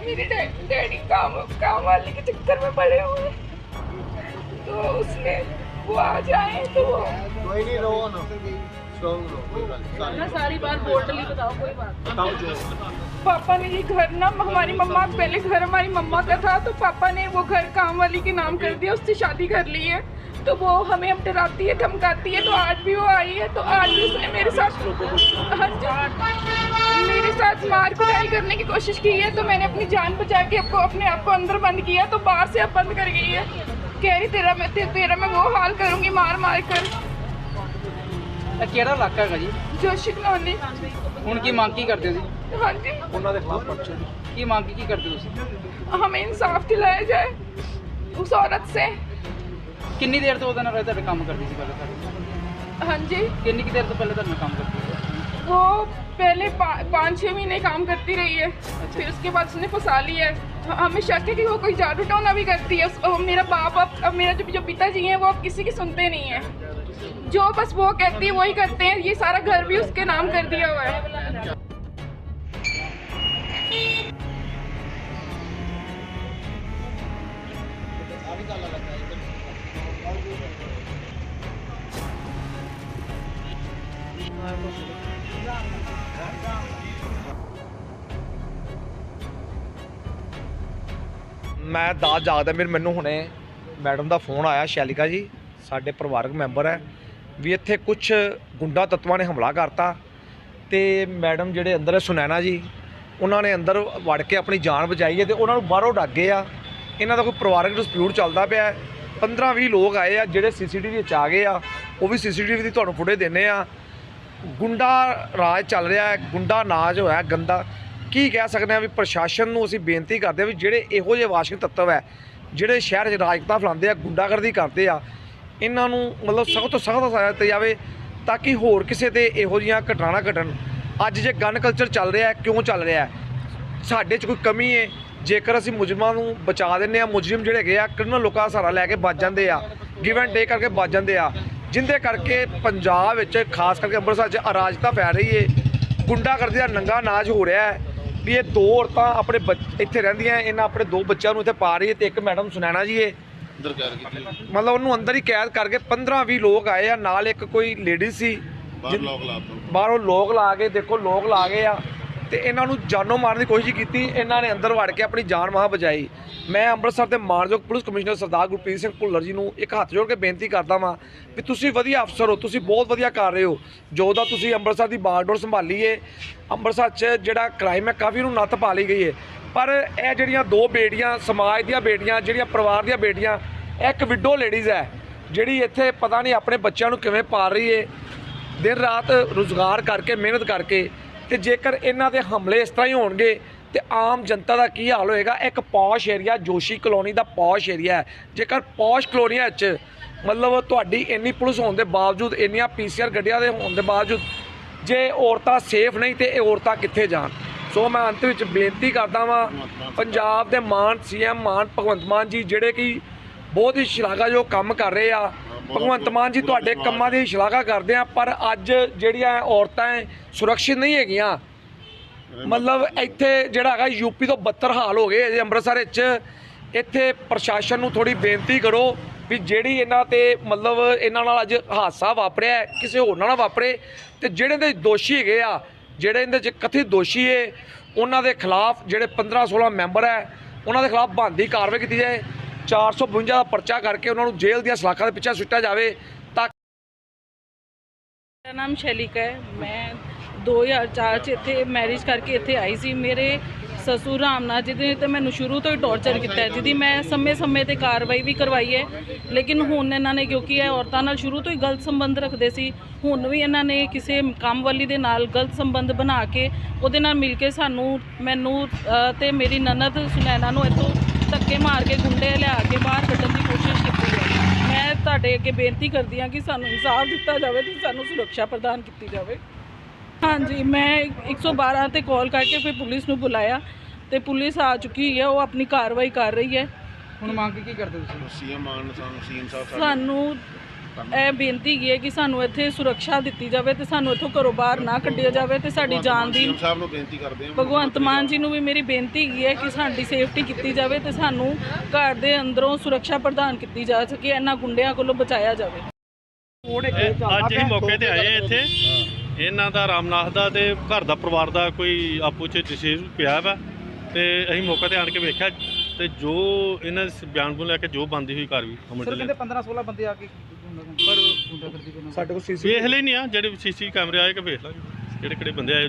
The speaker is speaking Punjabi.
मेरे डैडी काम काम वाले के चक्कर में पड़े हुए तो वो आ जाए तो कोई नहीं रो ना ना सारी बात बताओ कोई बात पापा ने ये घर ना हमारी मम्मा पहले घर हमारी मम्मा का था तो पापा ने वो घर काम वाली के नाम कर दिया, उससे शादी कर ली है। तो वो हमें अब डराती है धमकाती है तो आज भी वो आई है तो आज भी उसने मेरे साथ हाँ जी मेरे साथ मार कुटाई करने की कोशिश की है तो मैंने अपनी जान बचा के आपको अपने आप को अंदर बंद किया तो बाहर से अब बंद कर गई है कह रही तेरा मैं ते, तेरा मैं वो हाल करूंगी मार मार कर ਇਹ ਕਿਹੜਾ ਇਲਾਕਾ ਹੈਗਾ ਜੀ जोशी कॉलोनी ਹੁਣ ਕੀ ਮੰਗ ਕੀ ਕਰਦੇ ਹੋ ਜੀ हाँ जी ਉਹਨਾਂ ਦੇ ਖਿਲਾਫ ਪਰਚੇ ਕੀ ਮੰਗ ਕੀ ਕਰਦੇ ਹੋ ਤੁਸੀਂ हमें इंसाफ दिलाया जाए उस औरत से ਕਿੰਨੀ ਦੇਰ ਤੋਂ ਉਹਦੇ ਨਾਲ ਤੁਹਾਡੇ ਕੰਮ ਕਰਦੀ ਸੀ ਪਹਿਲਾਂ ਤੁਹਾਡੇ हाँ जी ਕਿੰਨੀ ਕੁ ਦੇਰ ਤੋਂ ਪਹਿਲਾਂ ਤੁਹਾਡੇ ਨਾਲ ਕੰਮ ਕਰਦੀ ਸੀ वो पहले पा, पाँच छः महीने काम करती रही है फिर उसके बाद उसने फंसा लिया है ह- हमें शक है कि वो कोई जादू टोना भी करती है उस- और मेरा बाप अब अब मेरा जो जो पिताजी हैं वो अब किसी की सुनते नहीं हैं जो बस वो कहती है वही करते हैं ये सारा घर भी उसके नाम कर दिया हुआ है ਮੈਂ ਦਾਤ ਜਾਗਦਾ ਮੇਰੇ ਮੈਨੂੰ ਹੁਣੇ ਮੈਡਮ ਦਾ ਫੋਨ ਆਇਆ, ਸ਼ੈਲਿਕਾ ਜੀ, ਸਾਡੇ ਪਰਿਵਾਰਕ ਮੈਂਬਰ ਹੈ। ਵੀ ਇੱਥੇ ਕੁਝ ਗੁੰਡਾ ਤੱਤਵਾਂ ਨੇ ਹਮਲਾ ਕਰਤਾ ਤੇ ਮੈਡਮ ਜਿਹੜੇ ਅੰਦਰ ਹੈ ਸੁਨੈਨਾ ਜੀ, ਉਹਨਾਂ ਨੇ ਅੰਦਰ ਵੜ ਕੇ ਆਪਣੀ ਜਾਨ ਬਚਾਈ ਹੈ ਤੇ ਉਹਨਾਂ ਨੂੰ ਬਾਹਰੋਂ ਡੱਕ ਗਏ ਆ। ਇਹਨਾਂ ਦਾ ਕੋਈ ਪਰਿਵਾਰਕ ਡਿਸਪਿਊਟ ਚੱਲਦਾ ਪਿਆ 15 20 ਲੋਕ ਆਏ ਆ, ਜਿਹੜੇ ਸੀਸੀਟੀਵੀ ਵਿੱਚ ਆ ਗਏ ਆ, ਉਹ ਵੀ ਸੀਸੀਟੀਵੀ ਦੀ ਤੁਹਾਨੂੰ ਫੁਟੇਜ ਦਿੰਨੇ ਆ। ਗੁੰਡਾ ਰਾਜ ਚੱਲ ਰਿਹਾ ਹੈ, ਗੁੰਡਾ ਨਾਜ ਹੋਇਆ, ਗੰਦਾ। ਕੀ ਕਹਿ ਸਕਦੇ ਆ ਵੀ ਪ੍ਰਸ਼ਾਸਨ ਨੂੰ ਅਸੀਂ ਬੇਨਤੀ ਕਰਦੇ ਆ ਵੀ ਜਿਹੜੇ ਇਹੋ ਜਿਹੇ ਵਾਸ਼ਿਕ ਤੱਤਵ ਹੈ, ਜਿਹੜੇ ਸ਼ਹਿਰ 'ਚ ਰਾਜਕਤਾ ਫੈਲਾਉਂਦੇ ਆ, ਗੁੰਡਾਗਰਦੀ ਕਰਦੇ ਆ, ਇਹਨਾਂ ਨੂੰ ਮਤਲਬ ਸਖਤ ਤੋਂ ਸਖਤ ਸਜ਼ਾ ਦਿੱਤੀ ਜਾਵੇ ਤਾਂ ਕਿ ਹੋਰ ਕਿਸੇ ਤੇ ਇਹੋ ਜਿਹੀਆਂ ਘਟਨਾਵਾਂ ਘਟਣ। ਅੱਜ ਜੇ ਗਨ ਕਲਚਰ ਚੱਲ ਰਿਹਾ ਕਿਉਂ ਚੱਲ ਰਿਹਾ ਸਾਡੇ 'ਚ ਕੋਈ ਕਮੀ ਹੈ ਜੇਕਰ ਅਸੀਂ ਮੁਜਰਮਾਂ ਨੂੰ ਬਚਾ ਦਿੰਨੇ ਆ ਮੁਜਰਮ ਜਿਹੜੇ ਹੈਗੇ ਆ ਕ੍ਰਿਮੀਨਲ ਲੋਕਾਂ ਦਾ ਸਹਾਰਾ ਲੈ ਕੇ ਬਚ ਜਾਂਦੇ ਆ ਗਿਵ ਐਂਡ ਟੇਕ ਕਰਕੇ ਬਚ ਜਾਂਦੇ ਆ ਜਿੰਦੇ ਕਰਕੇ ਪੰਜਾਬ ਵਿੱਚ ਖਾਸ ਕਰਕੇ ਅੰਮ੍ਰਿਤਸਰ 'ਚ ਅਰਾਜਕਤਾ ਫੈਲ ਰਹੀ ਏ ਗੁੰਡਾਗਰਦੀ ਦਾ ਨੰਗਾ ਨਾਚ ਹੋ ਰਿਹਾ ਹੈ ਵੀ ਇਹ ਦੋ ਔਰਤਾਂ ਆਪਣੇ ਇੱਥੇ ਰਹਿੰਦੀਆਂ ਇਹਨਾਂ ਆਪਣੇ ਦੋ ਬੱਚਿਆਂ ਨੂੰ ਇੱਥੇ ਪਾ ਰਹੀ ਹੈ ਤੇ ਇੱਕ ਮੈਡਮ ਸੁਨੈਣਾ ਜੀ ਕੀਤੀ ਮਤਲਬ ਉਹਨੂੰ ਅੰਦਰ ਹੀ ਕੈਦ ਕਰਕੇ 15 20 ਲੋਕ ਆਏ ਆ ਨਾਲ ਇੱਕ ਕੋਈ ਲੇਡੀ ਸੀ ਬਾਹਰ ਲੋਕ ਲਾਤਾ ਬਾਹਰੋਂ ਲੋਕ ਲਾ ਕੇ ਦੇਖੋ ਲੋਕ ਲਾ ਗਏ ਆ। ਤੇ ਇਹਨਾਂ ਨੂੰ ਜਾਨੋਂ ਮਾਰਨ ਦੀ ਕੋਸ਼ਿਸ਼ ਕੀਤੀ। ਇਹਨਾਂ ਨੇ ਅੰਦਰ ਵੜ ਕੇ ਆਪਣੀ ਜਾਨ ਮਾਹ ਬਚਾਈ। ਮੈਂ ਅੰਮ੍ਰਿਤਸਰ ਦੇ ਮਾਨਯੋਗ ਪੁਲਿਸ ਕਮਿਸ਼ਨਰ ਸਰਦਾਰ ਗੁਰਪ੍ਰੀਤ ਸਿੰਘ ਭੁੱਲਰ ਜੀ ਨੂੰ ਇੱਕ ਹੱਥ ਜੋੜ ਕੇ ਬੇਨਤੀ ਕਰਦਾ ਵਾਂ ਵੀ ਤੁਸੀਂ ਵਧੀਆ ਅਫਸਰ ਹੋ, ਤੁਸੀਂ ਬਹੁਤ ਵਧੀਆ ਕਰ ਰਹੇ ਹੋ। ਜੋ ਦਾ ਤੁਸੀਂ ਅੰਮ੍ਰਿਤਸਰ ਦੀ ਬਾਗਡੋਰ ਸੰਭਾਲੀ ਏ, ਅੰਮ੍ਰਿਤਸਰ 'ਚ ਜਿਹੜਾ ਕ੍ਰਾਈਮ ਹੈ ਕਾਫੀ ਨੂੰ ਨੱਥ ਪਾ ਲਈ ਗਈ ਏ। ਪਰ ਇਹ ਜਿਹੜੀਆਂ ਦੋ ਬੇਟੀਆਂ, ਸਮਾਜ ਦੀਆਂ ਬੇਟੀਆਂ, ਜਿਹੜੀਆਂ ਪਰਿਵਾਰ ਦੀਆਂ ਬੇਟੀਆਂ ਇੱਕ ਵਿਡੋ ਲੇਡੀਜ਼ ਹੈ, ਜਿਹੜੀ ਇੱਥੇ ਪਤਾ ਨਹੀਂ ਆਪਣੇ ਬੱਚਿਆਂ ਨੂੰ ਕਿਵੇਂ ਪਾਲ ਰਹੀ ਏ। ਦਿਨ ਰਾਤ ਰੁਜ਼ਗਾਰ ਕਰਕੇ, ਮਿਹਨਤ ਕਰਕੇ ਤੇ ਜੇਕਰ ਇਹਨਾਂ ਦੇ ਹਮਲੇ ਇਸ ਤਰ੍ਹਾਂ ਹੀ ਹੋਣਗੇ, ਤੇ ਆਮ ਜਨਤਾ ਦਾ ਕੀ ਹਾਲ ਹੋਏਗਾ? ਇੱਕ ਪੌਸ਼ ਏਰੀਆ, ਜੋਸ਼ੀ ਕਲੋਨੀ ਦਾ ਪੌਸ਼ ਏਰੀਆ ਹੈ। ਜੇਕਰ ਪੌਸ਼ ਕਲੋਨੀਆਂ 'ਚ ਮਤਲਬ ਤੁਹਾਡੀ ਇੰਨੀ ਪੁਲਿਸ ਹੋਣ ਦੇ ਬਾਵਜੂਦ, ਇੰਨੀਆਂ ਪੀਸੀਆਰ ਗੱਡੀਆਂ ਦੇ ਹੋਣ ਦੇ ਬਾਵਜੂਦ ਜੇ ਔਰਤਾਂ ਸੇਫ ਨਹੀਂ ਤੇ ਇਹ ਔਰਤਾਂ ਕਿੱਥੇ ਜਾਣ? ਸੋ ਮੈਂ ਅੰਤ ਵਿੱਚ ਬੇਨਤੀ ਕਰਦਾ ਵਾਂ, ਪੰਜਾਬ ਦੇ ਮਾਨ ਸੀਐਮ ਮਾਨ ਭਗਵੰਤ ਮਾਨ ਜੀ, ਜਿਹੜੇ ਕਿ ਬਹੁਤ ਹੀ ਸ਼ਲਾਘਾਯੋਗ ਕੰਮ ਕਰ ਰਹੇ ਆ। ਭਗਵੰਤ ਮਾਨ ਜੀ ਤੁਹਾਡੇ ਕੰਮਾਂ ਦੀ ਸ਼ਲਾਘਾ ਕਰਦੇ ਆ ਪਰ ਅੱਜ ਜਿਹੜੀਆਂ ਔਰਤਾਂ ਹੈ, ਸੁਰੱਖਿਅਤ ਨਹੀਂ ਹੈਗੀਆਂ। ਮਤਲਬ ਇੱਥੇ ਜਿਹੜਾ ਹੈਗਾ ਯੂਪੀ ਤੋਂ ਬੱਤਰ ਹਾਲ ਹੋ ਗਏ ਜੇ ਅੰਮ੍ਰਿਤਸਰ ਵਿੱਚ। ਇੱਥੇ ਪ੍ਰਸ਼ਾਸਨ ਨੂੰ ਥੋੜੀ ਬੇਨਤੀ ਕਰੋ ਵੀ ਜਿਹੜੀ ਇਹਨਾਂ ਤੇ ਮਤਲਬ ਇਹਨਾਂ ਨਾਲ ਅੱਜ ਹਾਦਸਾ ਵਾਪਰਿਆ ਕਿਸੇ ਹੋਰ ਨਾਲ ਵਾਪਰੇ। ਤੇ ਜਿਹੜੇ ਦੇ ਦੋਸ਼ੀ ਹੈਗੇ ਆ ਜਿਹੜੇ ਇਹਦੇ ਚ ਕਥਿਤ ਦੋਸ਼ੀ ਏ ਉਹਨਾਂ ਦੇ ਖਿਲਾਫ ਜਿਹੜੇ 15 16 ਮੈਂਬਰ ਹੈ ਉਹਨਾਂ ਦੇ ਖਿਲਾਫ ਬੰਦੀ ਕਾਰਵਾਈ ਕੀਤੀ ਜਾਏ। 452 ਦਾ ਪਰਚਾ ਕਰਕੇ ਉਹਨਾਂ ਨੂੰ ਜੇਲ੍ਹ ਦੀਆਂ ਸਲਾਖਾਂ ਦੇ ਪਿੱਛੇ ਸੁੱਟਿਆ ਜਾਵੇ ਤਾਂ ਮੇਰਾ ਨਾਮ ਸ਼ੈਲਿਕਾ ਹੈ। ਮੈਂ 2004 ਚ ਇੱਥੇ ਮੈਰਿਜ ਕਰਕੇ ਇੱਥੇ ਆਈ ਸੀ। ਮੇਰੇ ਸਸੁਰ ਰਾਮਨਾਥ ਜੀ ਨੇ ਤੇ ਮੈਨੂੰ ਸ਼ੁਰੂ ਤੋਂ ਹੀ ਟੌਰਚਰ ਕੀਤਾ ਜਿਹਦੀ ਮੈਂ ਸਮੇਂ-ਸਮੇਂ ਤੇ ਕਾਰਵਾਈ ਵੀ ਕਰਵਾਈ ਹੈ। ਲੇਕਿਨ ਹੁਣ ਇਹਨਾਂ ਨੇ ਕਿਉਂਕਿ ਇਹ ਔਰਤਾਂ ਨਾਲ ਸ਼ੁਰੂ ਤੋਂ ਹੀ ਗਲਤ ਸੰਬੰਧ ਰੱਖਦੇ ਸੀ ਹੁਣ ਵੀ ਇਹਨਾਂ ਨੇ ਕਿਸੇ ਕੰਮ ਵਾਲੀ ਦੇ ਨਾਲ ਗਲਤ ਸੰਬੰਧ ਬਣਾ ਕੇ ਉਹਦੇ ਨਾਲ ਮਿਲ ਕੇ ਸਾਨੂੰ ਮੈਨੂੰ ਅ, ਤੇ ਮੇਰੀ ਨਨਦ ਸੁਨੈਨਾ ਨੂੰ ਇੱਥੋਂ ਧੱਕੇ ਮਾਰ ਕੇ ਗੁੰਡੇ ਲਿਆ ਕੇ ਬਾਹਰ ਕੱਢਣ ਦੀ ਕੋਸ਼ਿਸ਼ ਕੀਤੀ ਹੈ ਮੈਂ ਤੁਹਾਡੇ ਅੱਗੇ ਬੇਨਤੀ ਕਰਦੀ ਹਾਂ ਕਿ ਸਾਨੂੰ ਇਨਸਾਫ ਦਿੱਤਾ ਜਾਵੇ ਤੇ ਸਾਨੂੰ ਸੁਰੱਖਿਆ ਪ੍ਰਦਾਨ ਕੀਤੀ ਜਾਵੇ। ਹਾਂਜੀ ਮੈਂ 112 ਤੇ ਕਾਲ ਕਰਕੇ ਫਿਰ ਪੁਲਿਸ ਨੂੰ ਬੁਲਾਇਆ ਤੇ ਪੁਲਿਸ ਆ ਚੁੱਕੀ ਹੈ ਉਹ ਆਪਣੀ ਕਾਰਵਾਈ ਕਰ ਰਹੀ ਹੈ। ਹੁਣ ਮੰਗ ਕੀ ਕਰਦੇ ਤੁਸੀਂ? ਸੀਐਮ ਮਾਨ ਸਾਨੂੰ ਸੀਐਮ ਸਾਹਿਬ ਸਾਨੂੰ ਬੇਨਤੀ ਕੀ ਹੈ ਕਿ ਸਾਨੂੰ ਇੱਥੇ ਸੁਰੱਖਿਆ ਦਿੱਤੀ ਜਾਵੇ ਤੇ ਸਾਨੂੰ ਇੱਥੋਂ ਘਰੋਂ ਬਾਹਰ ਨਾ ਕੱਢਿਆ ਜਾਵੇ ਤੇ ਸਾਡੀ ਜਾਨ ਦੀ ਸੀਐਮ ਸਾਹਿਬ ਨੂੰ ਬੇਨਤੀ ਕਰਦੇ ਹਾਂ ਭਗਵੰਤ ਮਾਨ ਜੀ ਨੂੰ ਵੀ ਮੇਰੀ ਬੇਨਤੀ ਕੀ ਹੈ ਕਿ ਸਾਡੀ ਸੇਫਟੀ ਕੀਤੀ ਜਾਵੇ ਤੇ ਸਾਨੂੰ ਘਰ ਦੇ ਅੰਦਰੋਂ ਸੁਰੱਖਿਆ ਪ੍ਰਦਾਨ ਕੀਤੀ ਜਾ ਸਕੇ ਇਹਨਾਂ ਗੁੰਡਿਆਂ ਕੋਲੋਂ ਬਚਾਇਆ ਜਾਵੇ। ਅੱਜ ਅਸੀਂ ਮੌਕੇ ਤੇ ਆਏ ਹਾਂ ਇੱਥੇ। ਇਹਨਾਂ ਦਾ ਰਾਮਨਾਥ ਦਾ ਤੇ ਘਰ ਦਾ ਪਰਿਵਾਰ ਦਾ ਕੋਈ ਆਪੋ ਚ ਡਿਸੀਜ਼ ਪਿਆ ਵਾ ਤੇ ਅਸੀਂ ਮੌਕੇ ਤੇ ਆਣ ਕੇ ਵੇਖਿਆ ਤੇ ਜੋ ਇਹਨਾਂ ਬਿਆਨ ਨੂੰ ਲੈ ਕੇ ਜੋ ਬੰਦੀ ਹੋਈ ਕਾਰਵਾਈ ਅਮਲ ਚ ਸਰ ਕਹਿੰਦੇ 15 16 ਬੰਦੇ ਆ ਕੇ ਪਰ ਸਾਡੇ ਕੋਲ ਸੀਸੀ ਵੇਖ ਲੈਣੀ ਆ ਜਿਹੜੇ ਸੀਸੀ ਕੈਮਰੇ ਆਏ ਕਿ ਵੇਖ ਲਾਂਗੇ ਕਿਹੜੇ ਕਿਹੜੇ ਬੰਦੇ ਆਏ